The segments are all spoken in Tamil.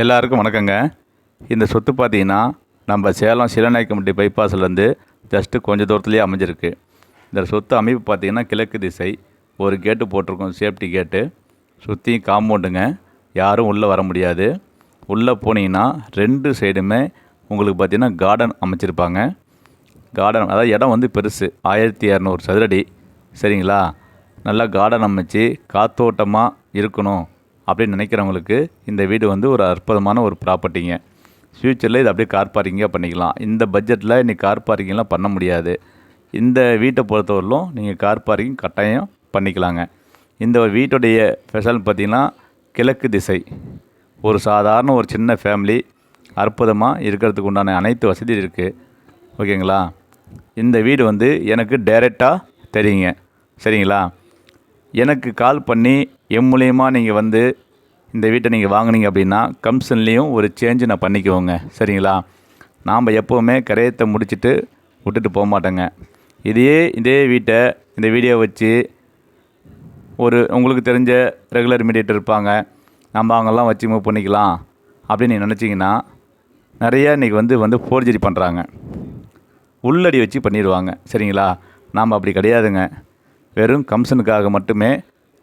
எல்லாருக்கும் வணக்கங்க. இந்த சொத்து பார்த்தீங்கன்னா நம்ம சேலம் சிலநாயக்கம்பட்டி பைபாஸ்லேருந்து ஜஸ்ட்டு கொஞ்சம் தூரத்துலேயே அமைஞ்சிருக்கு. இந்த சொத்து அமைப்பு பார்த்தீங்கன்னா கிழக்கு திசை ஒரு கேட்டு போட்டிருக்கோம் சேஃப்டி கேட்டு சுற்றியும் காம்பவுண்டுங்க யாரும் உள்ளே வர முடியாது. உள்ளே போனீங்கன்னா ரெண்டு சைடுமே உங்களுக்கு பார்த்திங்கன்னா கார்டன் அமைச்சிருப்பாங்க. கார்டன் அதாவது இடம் வந்து பெருசு. ஆயிரத்தி இரநூறு சதுரடி. சரிங்களா? நல்லா கார்டன் அமைச்சு காத்தோட்டமாக இருக்கணும். அப்படின்னு நினைக்கிறவங்களுக்கு இந்த வீடு வந்து ஒரு அற்புதமான ஒரு ப்ராப்பர்ட்டிங்க ஃப்யூச்சரில் இது அப்படியே கார் பார்க்கிங்காக பண்ணிக்கலாம். இந்த பட்ஜெட்டில் இன்றைக்கி கார் பார்க்கிங்லாம் பண்ண முடியாது. இந்த வீட்டை பொறுத்தவரையிலும் நீங்கள் கார் பார்க்கிங் கட்டாயம் பண்ணிக்கலாங்க. இந்த வீட்டுடைய ஸ்பெஷல் பார்த்திங்கன்னா கிழக்கு திசை. ஒரு சாதாரண ஒரு சின்ன ஃபேமிலி அற்புதமாக இருக்கிறதுக்கு உண்டான அனைத்து வசதி இருக்குது ஓகேங்களா இந்த வீடு வந்து எனக்கு டைரெக்டாக தெரியுங்க. சரிங்களா? எனக்கு கால் பண்ணி என் மூலியமாக நீங்கள் வந்து இந்த வீட்டை நீங்கள் வாங்குனீங்க அப்படின்னா கம்சன்லேயும் ஒரு சேஞ்சு நான் பண்ணிக்குவோங்க சரிங்களா? நாம் எப்போவுமே கரையத்தை முடிச்சுட்டு விட்டுட்டு போக மாட்டோங்க. இதையே இதே வீட்டை இந்த வீடியோ வச்சு ஒரு உங்களுக்கு தெரிஞ்ச ரெகுலர் மீடியேட்டர் இருப்பாங்க. நம்ம அவங்கெல்லாம் வச்சு மூவ் பண்ணிக்கலாம் அப்படின்னு நீங்கள் நினச்சிங்கன்னா நிறையா இன்றைக்கி வந்து வந்து ஃபோர்ஜரி பண்ணுறாங்க உள்ளடி வச்சு பண்ணிடுவாங்க. சரிங்களா? நாம் அப்படி கிடையாதுங்க. வெறும் கமிஷனுக்காக மட்டுமே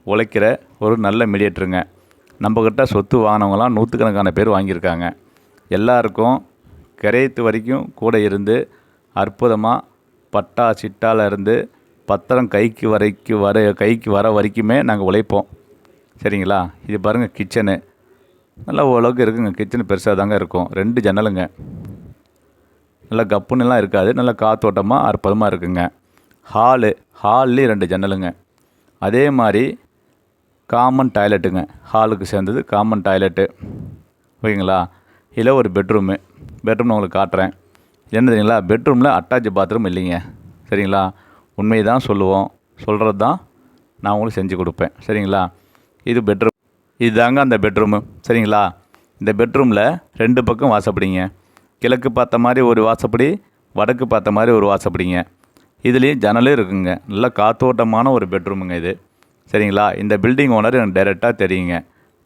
உழைக்கிற ஒரு நல்ல மீடியேட்டருங்க நம்மக்கிட்ட சொத்து வாங்கினவங்களாம் நூற்றுக்கணக்கான பேர் வாங்கியிருக்காங்க. எல்லாருக்கும் கிரையத்து வரைக்கும் கூட இருந்து அற்புதமாக பட்டா சிட்டால இருந்து பத்திரம் கைக்கு வரைக்கும் வர கைக்கு வர வரைக்குமே நாங்கள் உழைப்போம். சரிங்களா? இது பாருங்கள் கிச்சனு. நல்லா ஓரளவுக்கு இருக்குங்க. கிச்சனு பெருசாக தாங்க இருக்கும். ரெண்டு ஜன்னலுங்க. நல்லா கப்புன்னுலாம் இருக்காது. நல்லா காத்தோட்டமாக அற்புதமாக இருக்குங்க. ஹாலு ஹால்லேயும் ரெண்டு ஜன்னலுங்க. அதே மாதிரி காமன் டாய்லெட்டுங்க. ஹாலுக்கு சேர்ந்தது காமன் டாய்லெட்டு. ஓகேங்களா? இதில் ஒரு பெட்ரூமு. பெட்ரூம் நான் உங்களுக்கு காட்டுறேன். என்ன தெரியுங்களா? பெட்ரூமில் அட்டாச் பாத்ரூம் இல்லைங்க. சரிங்களா? உண்மையை தான் சொல்லுவோம். சொல்கிறது தான் நான் உங்களுக்கு செஞ்சு கொடுப்பேன். சரிங்களா? இது பெட்ரூம். இதுதாங்க அந்த பெட்ரூமு. சரிங்களா? இந்த பெட்ரூமில் ரெண்டு பக்கம் வாசப்படிங்க. கிழக்கு பார்த்த மாதிரி ஒரு வாசப்படி வடக்கு பார்த்த மாதிரி ஒரு வாசப்படிங்க. இதுலேயும் ஜன்னலும் இருக்குங்க. நல்ல காத்தோட்டமான ஒரு பெட்ரூமுங்க இது. சரிங்களா? இந்த பில்டிங் ஓனர் எனக்கு டைரெக்டாக தெரியுங்க.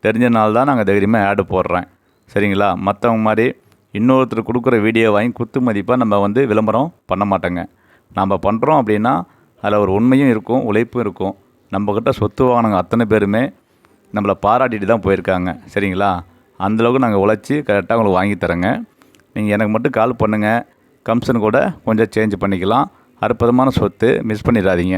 தெரிஞ்சனால தான் நாங்கள் தைரியமாக ஆடு போடுறேன். சரிங்களா? மற்றவங்க மாதிரி இன்னொருத்தர் கொடுக்குற வீடியோ வாங்கி குத்து மதிப்பாக நம்ம வந்து விளம்பரம் பண்ண மாட்டோங்க. நம்ம பண்ணுறோம் அப்படின்னா அதில் ஒரு உண்மையும் இருக்கும் உழைப்பும் இருக்கும். நம்மக்கிட்ட சொத்து வாங்கினவங்க அத்தனை பேருமே நம்மளை பாராட்டிட்டு தான் போயிருக்காங்க. சரிங்களா? அந்தளவுக்கு நாங்கள் உழைச்சி கரெக்டாக உங்களுக்கு வாங்கி தரேங்க நீங்கள் எனக்கு மட்டும் கால் பண்ணுங்கள் கமிஷன் கூட கொஞ்சம் சேஞ்ச் பண்ணிக்கலாம். அற்புதமான சொத்து மிஸ் பண்ணிடாதீங்க.